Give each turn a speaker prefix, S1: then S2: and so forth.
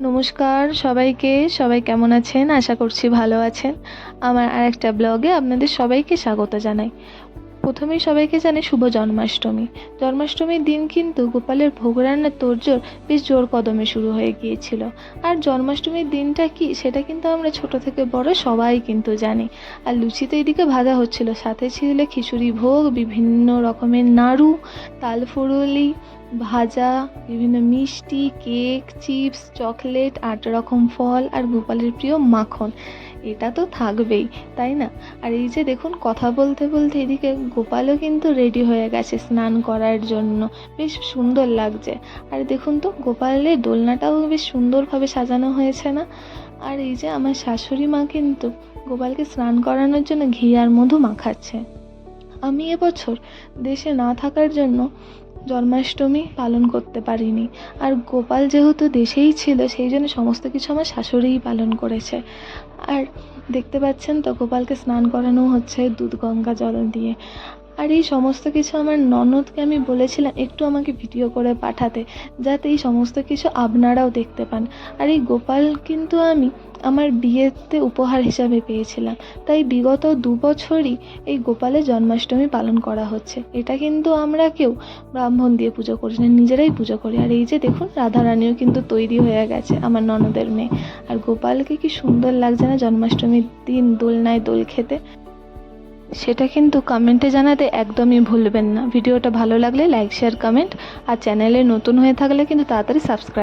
S1: নমস্কার সবাইকে, সবাই কেমন আছেন? আশা করছি ভালো আছেন। আমার আরেকটা ব্লগে আপনাদের সবাইকে স্বাগত জানাই। প্রথমেই সবাইকে জানে শুভ জন্মাষ্টমী। জন্মাষ্টমীর দিন কিন্তু গোপালের ভোগ রান্নার তোড়জোড় বেশ জোর কদমে শুরু হয়ে গিয়েছিল। আর জন্মাষ্টমীর দিনটা কি, সেটা কিন্তু আমরা ছোট থেকে বড় সবাই কিন্তু জানি। আর লুচি তো এদিকে ভাজা হচ্ছিল, সাথে ছিল খিচুড়ি ভোগ, বিভিন্ন রকমের নাড়ু তালফুরুলি ভাজা, বিভিন্ন মিষ্টি, কেক, চিপস, চকলেট আট রকম ফল আর গোপালের প্রিয় মাখন। এটা তো থাকবেই, তাই না? আর এই যে দেখুন, কথা বলতে বলতে এদিকে গোপালও কিন্তু রেডি হয়ে গেছে স্নান করার জন্য। বেশ সুন্দর লাগছে। আর দেখুন তো, গোপালের দোলনাটাও বেশ সুন্দরভাবে সাজানো হয়েছে না? আর এই যে আমার শাশুড়ি মা কিন্তু গোপালকে স্নান করানোর জন্য ঘি আর মধু মাখাচ্ছে। আমি এবছর দেশে না থাকার জন্য জন্মাষ্টমী পালন করতে পারিনি। আর গোপাল যেহেতু দেশেই ছিল, সেই জন্য সমস্ত কিছু আমার শাশুড়িই পালন করেছে। আর দেখতে পাচ্ছেন তো, গোপালকে স্নান করানো হচ্ছে দুধ গঙ্গা জল দিয়ে। আর এই সমস্ত কিছু আমার ননদকে আমি বলেছিলাম, একটু আমাকে ভিডিও করে পাঠাতে, যাতে এই সমস্ত কিছু আপনারাও দেখতে পান। আর এই গোপাল কিন্তু আমি আমার বিয়েতে উপহার হিসাবে পেয়েছিলাম। তাই বিগত দু বছরই এই গোপালের জন্মাষ্টমী পালন করা হচ্ছে। এটা কিন্তু আমরা কেউ ব্রাহ্মণ দিয়ে পুজো করি না, নিজেরাই পুজো করি। আর এই যে দেখুন, রাধারানীও কিন্তু তৈরি হয়ে গেছে আমার ননদের মেয়ে। আর গোপালকে কি সুন্দর লাগছে না জন্মাষ্টমীর দিন দোলনায় দোল খেতে? সেটা কিন্তু কমেন্টে জানাতে একদমই ভুলবেন না। ভিডিওটা ভালো লাগলে লাইক, শেয়ার, কমেন্ট আর চ্যানেলে নতুন হয়ে থাকলে কিন্তু তাড়াতাড়ি সাবস্ক্রাইব